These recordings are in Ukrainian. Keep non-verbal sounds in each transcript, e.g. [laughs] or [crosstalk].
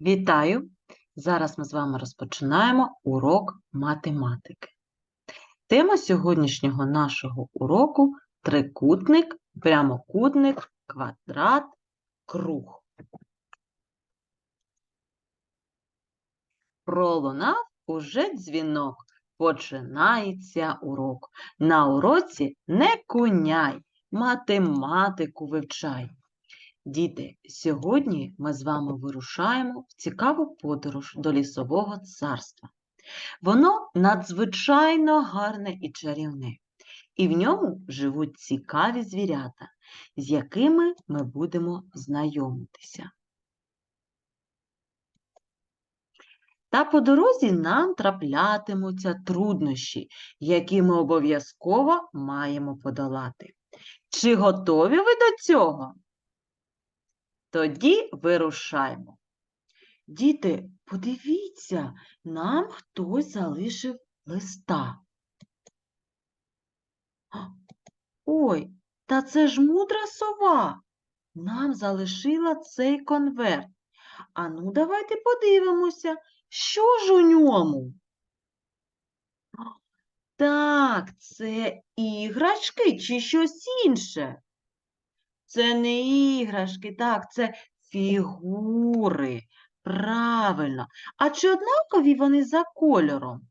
Вітаю! Зараз ми з вами розпочинаємо урок математики. Тема сьогоднішнього нашого уроку трикутник, прямокутник, квадрат, круг. Пролунав уже дзвінок. Починається урок. На уроці не куняй, математику вивчай. Діти, сьогодні ми з вами вирушаємо в цікаву подорож до лісового царства. Воно надзвичайно гарне і чарівне, і в ньому живуть цікаві звірята, з якими ми будемо знайомитися. Та по дорозі нам траплятимуться труднощі, які ми обов'язково маємо подолати. Чи готові ви до цього? Тоді вирушаймо. Діти, подивіться, нам хтось залишив листа. Ой, та це ж мудра сова. Нам залишила цей конверт. Ану, давайте подивимося, що ж у ньому. Так, це іграшки чи щось інше? Це не іграшки, так, це фігури. Правильно. А чи однакові вони за кольором?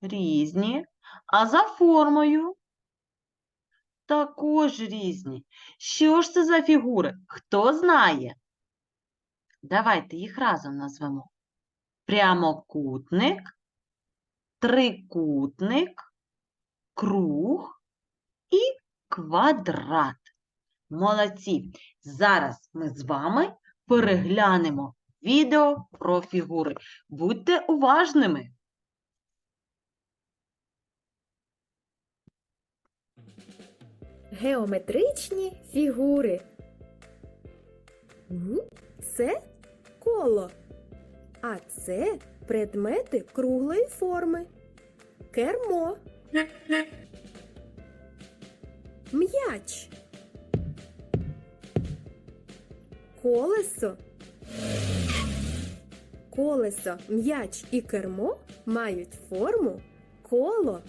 Різні. А за формою? Також різні. Що ж це за фігури? Хто знає? Давайте їх разом назвемо. Прямокутник, трикутник, круг і квадрат. Молодці! Зараз ми з вами переглянемо відео про фігури. Будьте уважними! Геометричні фігури. Це коло, а це предмети круглої форми. Кермо. М'яч. Колесо. Колесо, м'яч і кермо мають форму коло.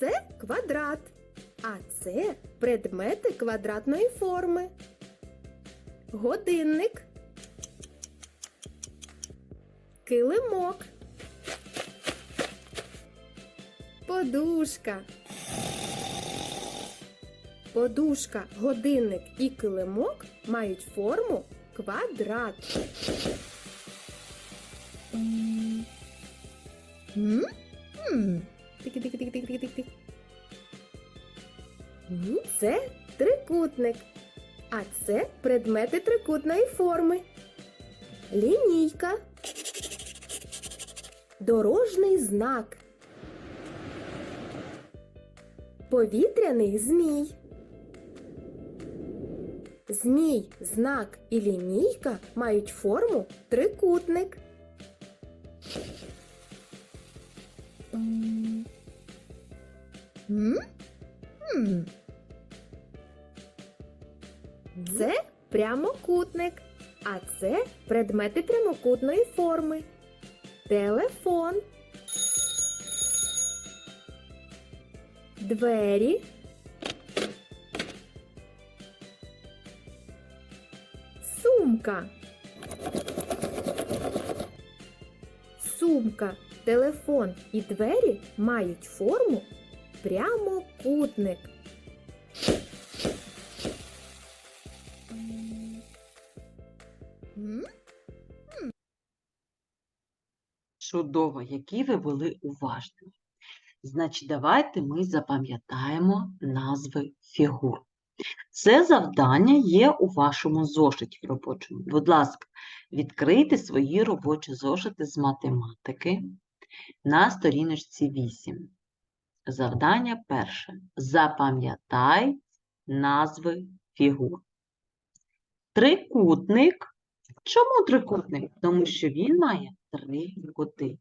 Це квадрат, а це предмети квадратної форми. Годинник. Килимок. Подушка. Подушка, годинник і килимок мають форму квадрат. Тики-тики-тики-тики-тики. Це трикутник, а це предмети трикутної форми. Лінійка. Дорожний знак. Повітряний змій. Змій, знак і лінійка мають форму трикутник. Це прямокутник, а це предмети прямокутної форми. Телефон. Двері. Сумка. Сумка, телефон і двері мають форму прямокутник. Чудово, які ви були уважні. Значить, давайте ми запам'ятаємо назви фігур. Це завдання є у вашому зошиті робочому. Будь ласка, відкрийте свої робочі зошити з математики на сторіночці 8. Завдання перше. Запам'ятай назви фігур. Трикутник. Чому трикутник? Тому що він має три кути.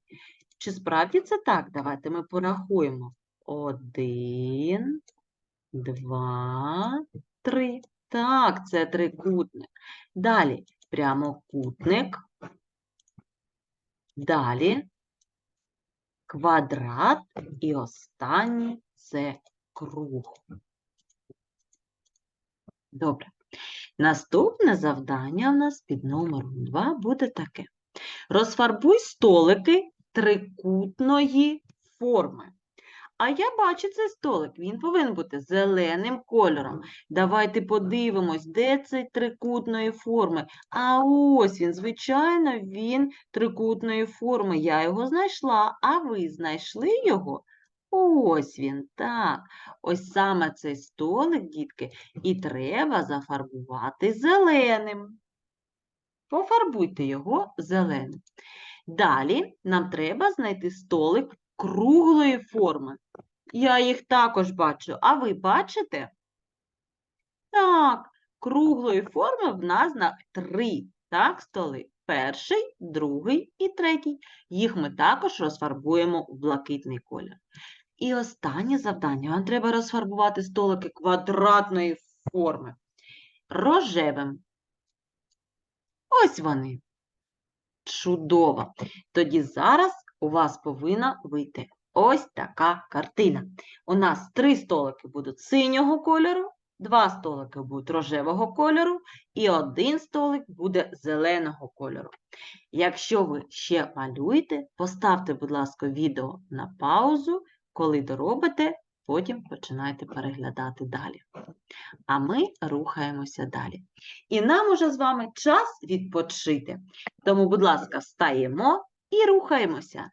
Чи справді це так? Давайте ми порахуємо. Один, два, три. Так, це трикутник. Далі прямокутник. Далі квадрат і останній це круг. Добре. Наступне завдання у нас під номером 2 буде таке. Розфарбуй столики трикутної форми. А я бачу цей столик, він повинен бути зеленим кольором. Давайте подивимось, де цей трикутної форми. А ось він, звичайно, він трикутної форми. Я його знайшла, а ви знайшли його? Ось він, так. Ось саме цей столик, дітки, і треба зафарбувати зеленим. Пофарбуйте його зеленим. Далі нам треба знайти столик круглої форми. Я їх також бачу. А ви бачите? Так, круглої форми в нас на три так, столи. Перший, другий і третій. Їх ми також розфарбуємо в блакитний колір. І останнє завдання. Вам треба розфарбувати столики квадратної форми. Рожевим. Ось вони. Чудово. Тоді зараз у вас повинна вийти ось така картина. У нас три столики будуть синього кольору, два столики будуть рожевого кольору і один столик буде зеленого кольору. Якщо ви ще малюєте, поставте, будь ласка, відео на паузу, коли доробите, потім починайте переглядати далі. А ми рухаємося далі. І нам уже з вами час відпочити. Тому, будь ласка, встаємо і рухаємося.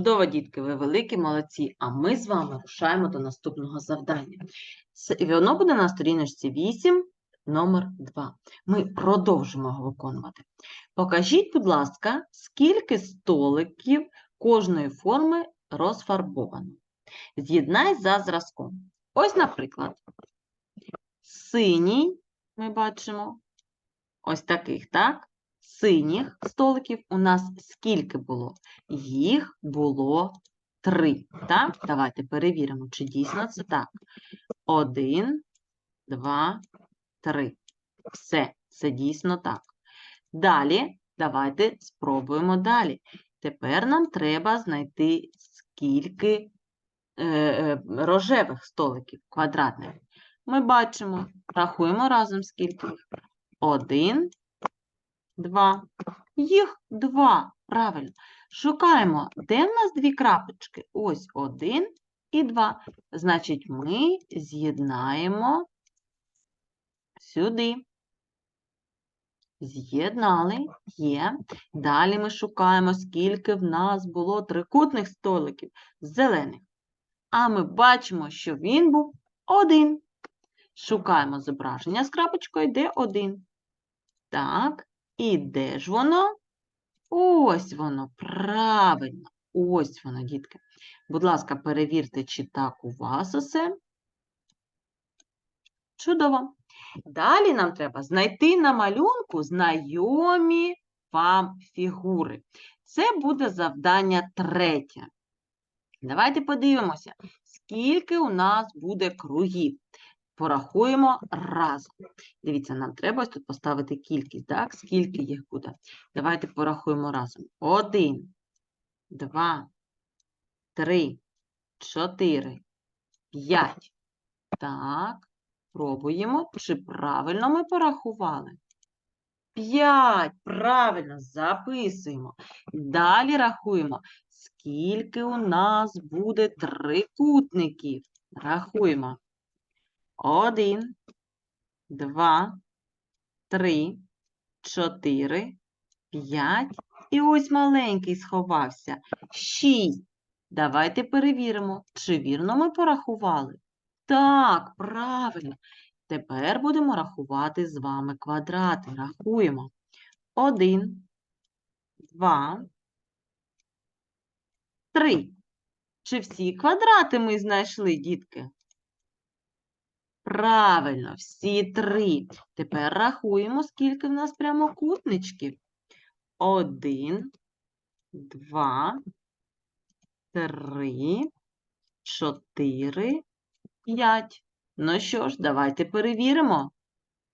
Чудово, дітки, ви великі молодці. А ми з вами рушаємо до наступного завдання. Воно буде на сторіночці 8, номер 2. Ми продовжимо його виконувати. Покажіть, будь ласка, скільки столиків кожної форми розфарбовано. З'єднай за зразком. Ось, наприклад, синій ми бачимо ось таких, так? Синіх столиків у нас скільки було? Їх було три. Так? Давайте перевіримо, чи дійсно це так. Один, два, три. Все, це дійсно так. Далі, давайте спробуємо далі. Тепер нам треба знайти скільки е, е, рожевих столиків квадратних. Ми бачимо, рахуємо разом скільки. Один, два. Їх два. Правильно. Шукаємо, де в нас дві крапочки? Ось один і два. Значить, ми з'єднаємо сюди. З'єднали, є. Далі ми шукаємо, скільки в нас було трикутних столиків зелених. А ми бачимо, що він був один. Шукаємо зображення з крапочкою, де один. Так, і де ж воно? Ось воно, правильно. Ось воно, дітки. Будь ласка, перевірте, чи так у вас усе. Чудово. Далі нам треба знайти на малюнку знайомі вам фігури. Це буде завдання третє. Давайте подивимося, скільки у нас буде кругів. Порахуємо разом. Дивіться, нам треба тут поставити кількість, так? Скільки їх буде. Давайте порахуємо разом. Один, два, три, чотири, п'ять. Так, пробуємо, чи правильно ми порахували. П'ять. Правильно, записуємо. Далі рахуємо, скільки у нас буде трикутників. Рахуємо. Один, два, три, чотири, п'ять. І ось маленький сховався. Шість. Давайте перевіримо, чи вірно ми порахували. Так, правильно. Тепер будемо рахувати з вами квадрати. Рахуємо. Один, два, три. Чи всі квадрати ми знайшли, дітки? Правильно, всі три. Тепер рахуємо, скільки в нас прямокутничків. Один, два, три, чотири, п'ять. Ну що ж, давайте перевіримо.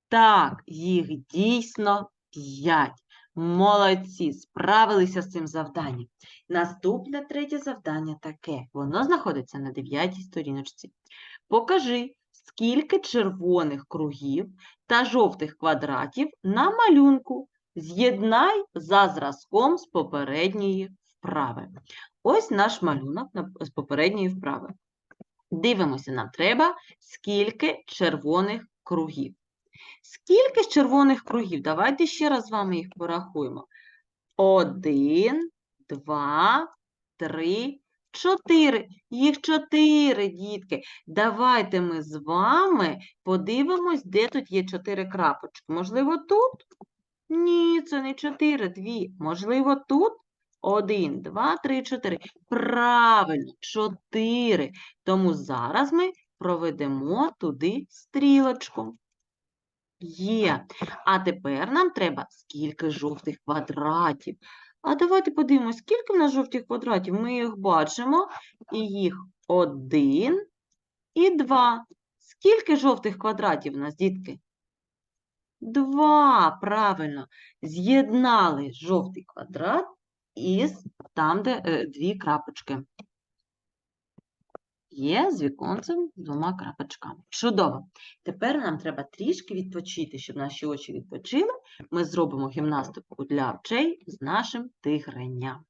Так, їх дійсно п'ять. Молодці, справилися з цим завданням. Наступне третє завдання таке. Воно знаходиться на дев'ятій сторіночці. Покажи, скільки червоних кругів та жовтих квадратів на малюнку. З'єднай за зразком з попередньої вправи. Ось наш малюнок з попередньої вправи. Дивимося, нам треба скільки червоних кругів. Скільки ж червоних кругів? Давайте ще раз з вами їх порахуємо. Один, два, три, чотири. Їх чотири, дітки. Давайте ми з вами подивимось, де тут є чотири крапочки. Можливо, тут? Ні, це не чотири, дві. Можливо, тут? Один, два, три, чотири. Правильно, чотири. Тому зараз ми проведемо туди стрілочку. Є. А тепер нам треба скільки жовтих квадратів. А давайте подивимось, скільки в нас жовтих квадратів. Ми їх бачимо, і їх один і два. Скільки жовтих квадратів у нас, дітки? Два, правильно. З'єднали жовтий квадрат із там, де е, дві крапочки. Є з віконцем з двома крапочками. Чудово. Тепер нам треба трішки відпочити, щоб наші очі відпочили. Ми зробимо гімнастику для очей з нашим тигренням.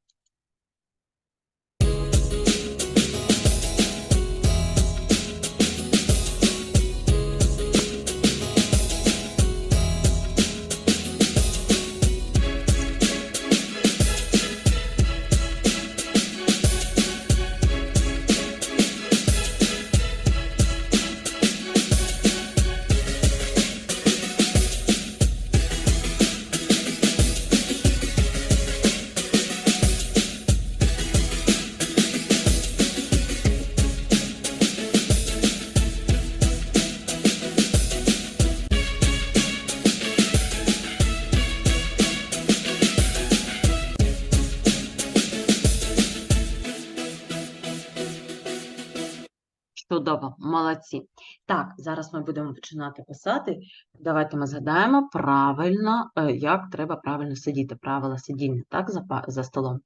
Так, зараз ми будемо починати писати. Давайте ми згадаємо правильно, е, як треба правильно сидіти, правила сидіння, так, за, за столом.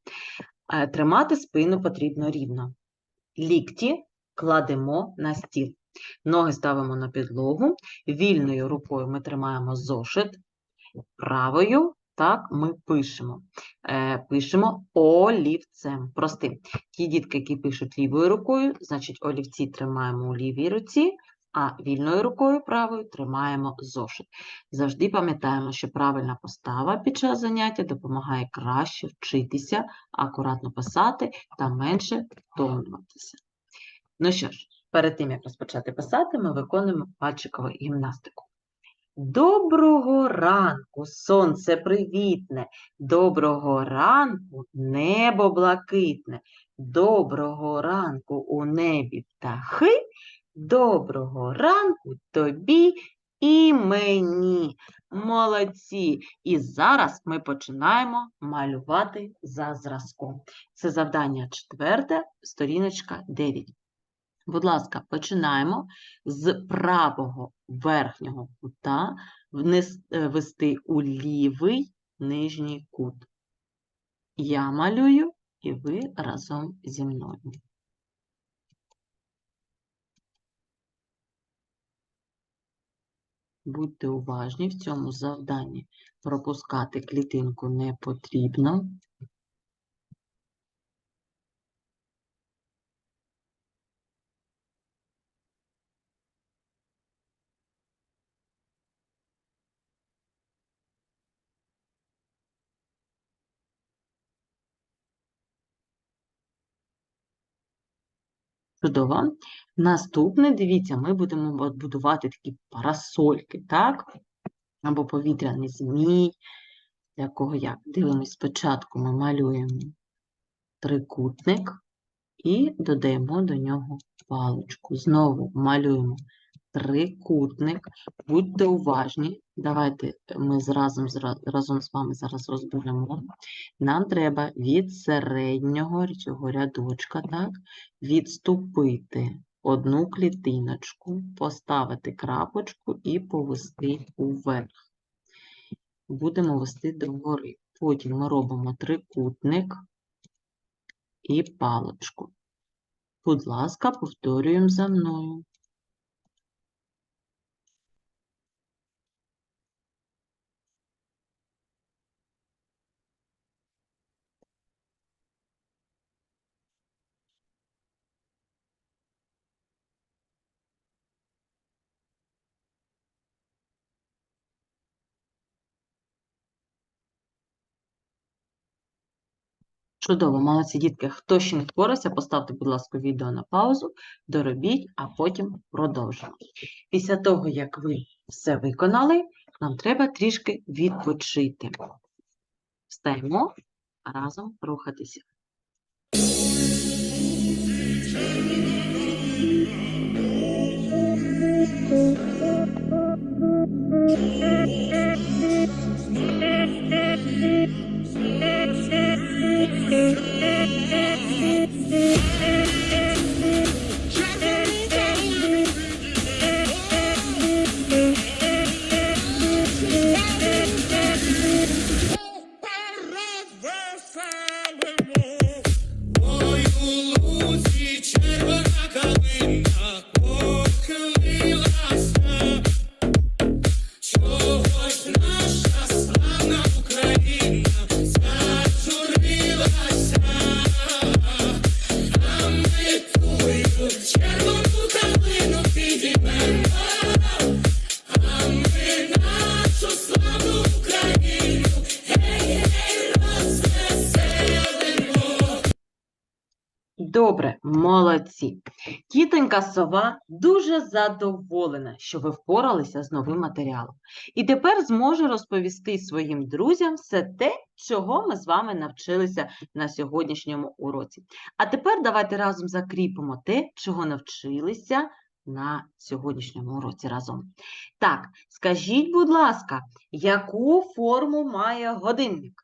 Е, Тримати спину потрібно рівно. Лікті кладемо на стіл. Ноги ставимо на підлогу. Вільною рукою ми тримаємо зошит. Правою, так, ми пишемо. Е, пишемо олівцем. Простим. Ті дітки, які пишуть лівою рукою, значить олівці тримаємо у лівій руці, а вільною рукою правою тримаємо зошит. Завжди пам'ятаємо, що правильна постава під час заняття допомагає краще вчитися, акуратно писати та менше втомлюватися. Ну що ж, перед тим, як розпочати писати, ми виконуємо пальчикову гімнастику. Доброго ранку, сонце привітне, доброго ранку, небо блакитне, доброго ранку у небі птахи, доброго ранку тобі і мені. Молодці! І зараз ми починаємо малювати за зразком. Це завдання четверте, сторіночка 9. Будь ласка, починаємо з правого верхнього кута е, вести у лівий нижній кут. Я малюю і ви разом зі мною. Будьте уважні в цьому завданні. Пропускати клітинку не потрібно. Чудово. Наступне, дивіться, ми будемо будувати такі парасольки, так? Або повітряний змій. якого кого як? Дивимось, спочатку ми малюємо трикутник і додаємо до нього паличку. Знову малюємо трикутник. Будьте уважні. Давайте ми зразом, зра- разом з вами зараз розберемо. Нам треба від середнього цього рядочка, так, відступити одну клітиночку, поставити крапочку і повести уверх. Будемо вести догори. Потім ми робимо трикутник і паличку. Будь ласка, повторюємо за мною. Чудово, молодці дітки. Хто ще не впорався, поставте, будь ласка, відео на паузу, доробіть, а потім продовжимо. Після того, як ви все виконали, нам треба трішки відпочити. Встаємо, разом рухатися. Ой, [laughs] Thank you. Молодці. Тітонька сова дуже задоволена, що ви впоралися з новим матеріалом. І тепер зможе розповісти своїм друзям все те, чого ми з вами навчилися на сьогоднішньому уроці. А тепер давайте разом закріпимо те, чого навчилися на сьогоднішньому уроці разом. Так, скажіть, будь ласка, яку форму має годинник?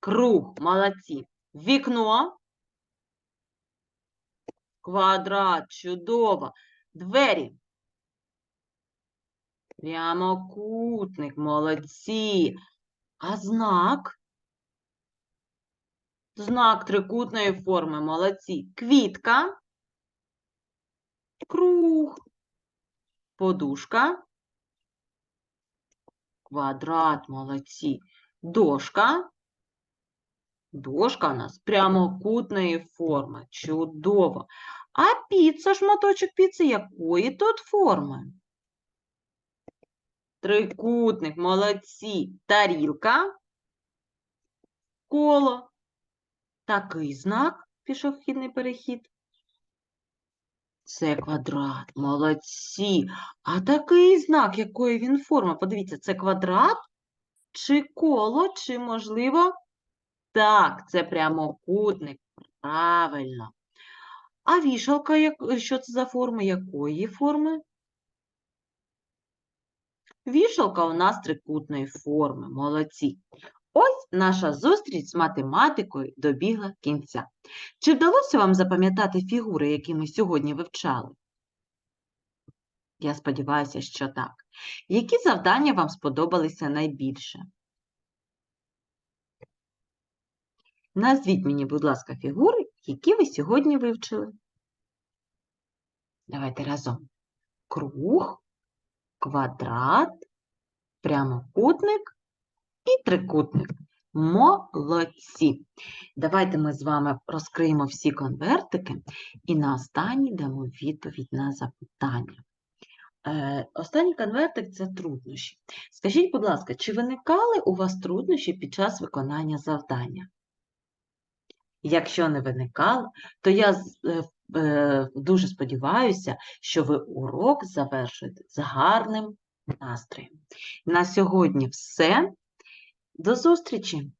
Круг, молодці. Вікно. Квадрат, чудово. Двері. Прямокутник, молодці. А знак? Знак трикутної форми, молодці. Квітка. Круг. Подушка. Квадрат, молодці. Дошка. Дошка у нас прямокутної форми. Чудово. А піца, шматочок піци якої тут форми? Трикутник, молодці. Тарілка. Коло. Такий знак, пішохідний перехід. Це квадрат, молодці. А такий знак, якої він форми? Подивіться, це квадрат чи коло, чи, можливо, так, це прямокутник. Правильно. А вішалка, як... що це за форма? Якої форми? Вішалка у нас трикутної форми. Молодці. Ось наша зустріч з математикою добігла кінця. Чи вдалося вам запам'ятати фігури, які ми сьогодні вивчали? Я сподіваюся, що так. Які завдання вам сподобалися найбільше? Назвіть мені, будь ласка, фігури, які ви сьогодні вивчили. Давайте разом. Круг, квадрат, прямокутник і трикутник. Молодці! Давайте ми з вами розкриємо всі конвертики і на останній дамо відповідь на запитання. Е, Останній конвертик це труднощі. Скажіть, будь ласка, чи виникали у вас труднощі під час виконання завдання? Якщо не виникало, то я е, е, дуже сподіваюся, що ви урок завершуєте з гарним настроєм. На сьогодні все. До зустрічі!